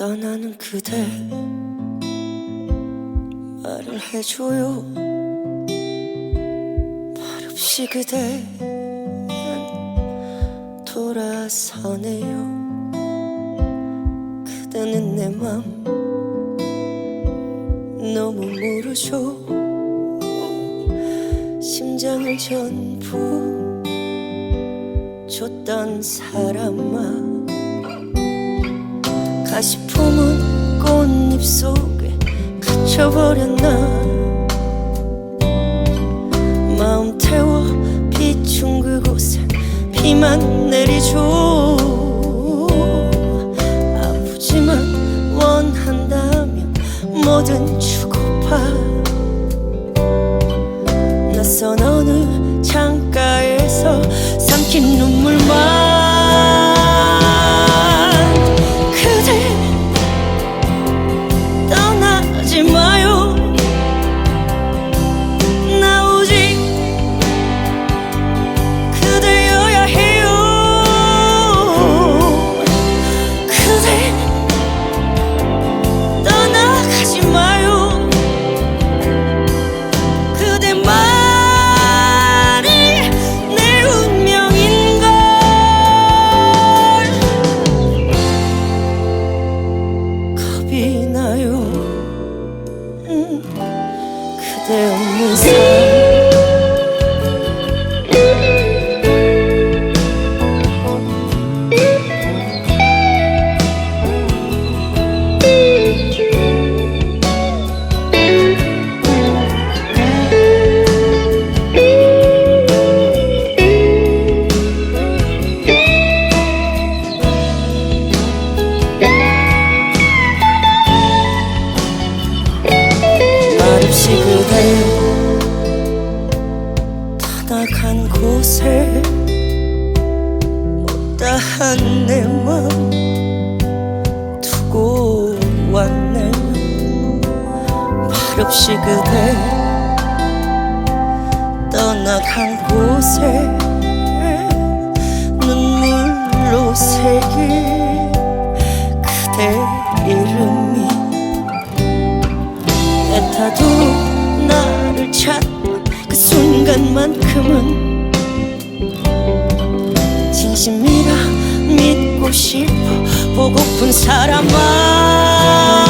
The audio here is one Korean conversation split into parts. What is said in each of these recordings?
떠나는 그대 말을 해줘요. 말없이 그대 돌아서네요. 그대는 내 맘 너무 모르죠. 심장을 전부 줬던 사람아 가시 품은 꽃잎 속에 갇혀버렸나. 마음 태워 비춘 그곳에 비만 내리죠. 아프지만 원한다면 뭐든 겁이 나요? 음, 그대 없는 곳에 못다한 내 맘 두고 왔네. 말없이 그대 떠나간 곳에 눈물로 새긴 그대 이름이 애타도 나를 찾던 그 순간만큼은 진심이라 믿고 싶어. 보고픈 사람아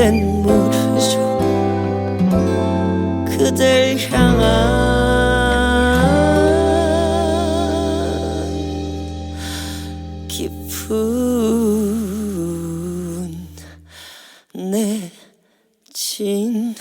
된 무릎 그댈 향한 깊은 내 진.